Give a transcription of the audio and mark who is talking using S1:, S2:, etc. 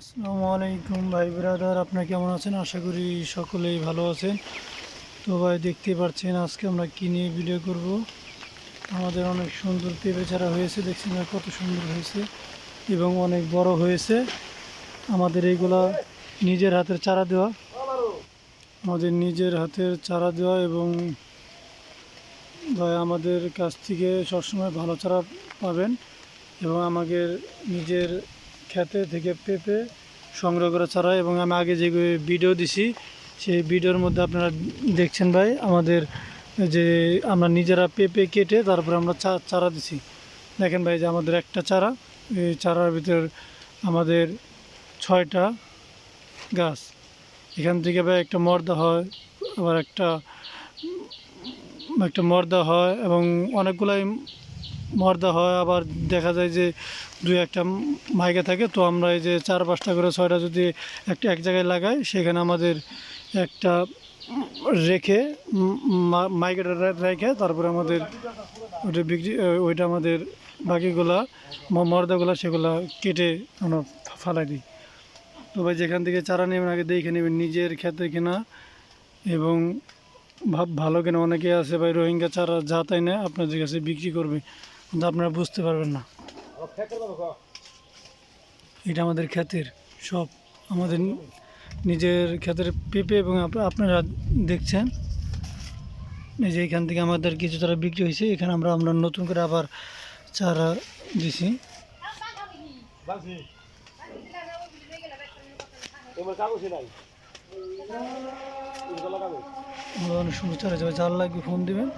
S1: আসসালামু আলাইকুম ভাই ব্রাদার, আপনারা কেমন আছেন? আশা করি সকলেই ভালো আছেন। তো ভাই, দেখতে পাচ্ছেন আজকে আমরা কী নিয়ে ভিডিও করব? আমাদের অনেক সুন্দর পেঁপে চারা হয়েছে, দেখছেন কত সুন্দর হয়েছে এবং অনেক বড় হয়েছে। আমাদের এইগুলা নিজের হাতের চারা দেওয়া। আমাদের নিজের হাতের চারা দেওয়া এবং ভাই, আমাদের কাছ থেকে সবসময় ভালো চারা পাবেন এবং আমাদের নিজের খেতে, থেকে পেঁপে সংগ্রহ করা চারা এবং আমি আগে যে ভিডিও দিছি, সেই ভিডিওর মধ্যে আপনারা দেখছেন ভাই, আমাদের যে আমরা নিজেরা পেঁপে কেটে তারপরে আমরা চারা দিছি। দেখেন ভাই, যে আমাদের একটা চারা, এই চারার ভিতর আমাদের ছয়টা গাছ। এখান থেকে ভাই একটা মর্দা হয়, আবার একটা একটা মর্দা হয়, এবং অনেকগুলাই মর্দা হয়, আবার দেখা যায় যে দুই একটা মাইকে থাকে, তো আমরা এই যে চার পাঁচটা করে ছয়টা যদি একটা এক জায়গায় লাগাই, সেখানে আমাদের একটা রেখে মাইকেটা রেখে তারপরে আমাদের ওটা বিক্রি ওইটা আমাদের বাকিগুলা মর্দাগুলা সেগুলা কেটে আমরা ফালাই দিই। তো ভাই যেখান থেকে চারা নেবেন আগে দেখে নেবেন নিজের খেতে কিনা এবং ভাব, ভালো কিনা। অনেকে আছে ভাই রোহিঙ্গা চারা যা তাই না আপনাদের কাছে বিক্রি করবে। কিন্তু আপনারা বুঝতে পারবেন না। এটা আমাদের ক্ষেতের সব, আমাদের নিজের ক্ষেতের পেঁপে এবং আপনারা দেখছেন। এই যে এখান থেকে আমাদের কিছু চারা বিক্রি হয়েছে, এখানে আমরা আমরা নতুন করে আবার চারা দিছি। অনেক সুন্দর চারা যাবে যার লাগবে ফোন দেবেন।